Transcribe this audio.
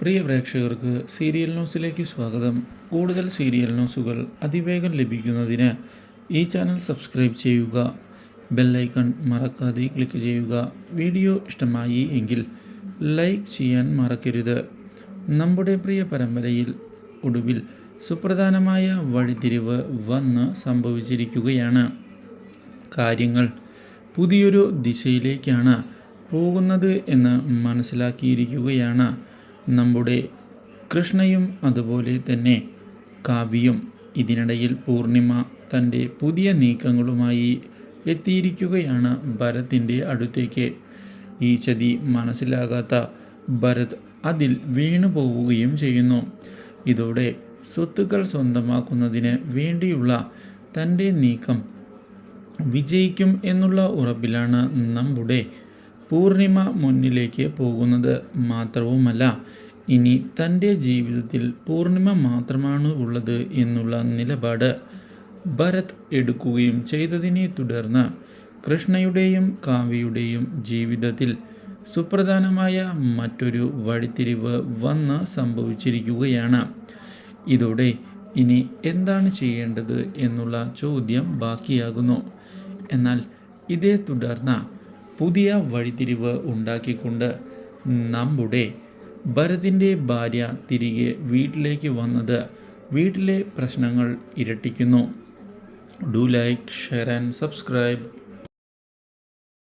പ്രിയ പ്രേക്ഷകർക്ക് സീരിയൽ ന്യൂസിലേക്ക് സ്വാഗതം. കൂടുതൽ സീരിയൽ ന്യൂസുകൾ അതിവേഗം ലഭിക്കുന്നതിന് ഈ ചാനൽ സബ്സ്ക്രൈബ് ചെയ്യുക ബെല്ലൈക്കൺ മറക്കാതെ ക്ലിക്ക് ചെയ്യുക. വീഡിയോ ഇഷ്ടമായി എങ്കിൽ ലൈക്ക് ചെയ്യാൻ മറക്കരുത്. നമ്മുടെ പ്രിയ പരമ്പരയിൽ ഒടുവിൽ സുപ്രധാനമായ വഴിതിരിവ് വന്ന് സംഭവിച്ചിരിക്കുകയാണ്. കാര്യങ്ങൾ പുതിയൊരു ദിശയിലേക്കാണ് പോകുന്നത് എന്ന് മനസ്സിലാക്കിയിരിക്കുകയാണ് നമ്മുടെ കൃഷ്ണയും അതുപോലെ തന്നെ കാവ്യയും ഇതിനിടയിൽ പൂർണിമ തന്റെ പുതിയ നീക്കങ്ങളുമായി എത്തിയിരിക്കുകയാണ് ഭരത്തിന്റെ അടുത്തേക്ക്. ഈ ചതി മനസ്സിലാകാത്ത ഭരത് അതിൽ വീണു പോവുകയും ചെയ്യുന്നു. ഇതോടെ സ്വത്തുക്കൾ സ്വന്തമാക്കുന്നതിന് വേണ്ടിയുള്ള തന്റെ നീക്കം വിജയിക്കും എന്നുള്ള ഉറപ്പിലാണ് നമ്മുടെ പൂർണിമ മുന്നിലേക്ക് പോകുന്നത് മാത്രവുമല്ല ഇനി തന്റെ ജീവിതത്തിൽ പൂർണിമ മാത്രമാണ് ഉള്ളത് എന്നുള്ള നിലപാട് ഭരത് എടുക്കുകയും ചെയ്തതിനെ തുടർന്ന് കൃഷ്ണയുടെയും കാവ്യയുടെയും ജീവിതത്തിൽ സുപ്രധാനമായ മറ്റൊരു വഴിത്തിരിവ് വന്ന് സംഭവിച്ചിരിക്കുകയാണ്. ഇതോടെ ഇനി എന്താണ് ചെയ്യേണ്ടത് എന്നുള്ള ചോദ്യം ബാക്കിയാകുന്നു. എന്നാൽ ഇതേ തുടർന്ന് പുതിയ വഴിതിരിവ് ഉണ്ടാക്കിക്കൊണ്ട് നമ്മുടെ ഭരതിന്റെ ഭാര്യ തിരികെ വീട്ടിലേക്ക് വന്നത് വീട്ടിലെ പ്രശ്നങ്ങൾ ഇരട്ടിക്കുന്നു. Do like share and subscribe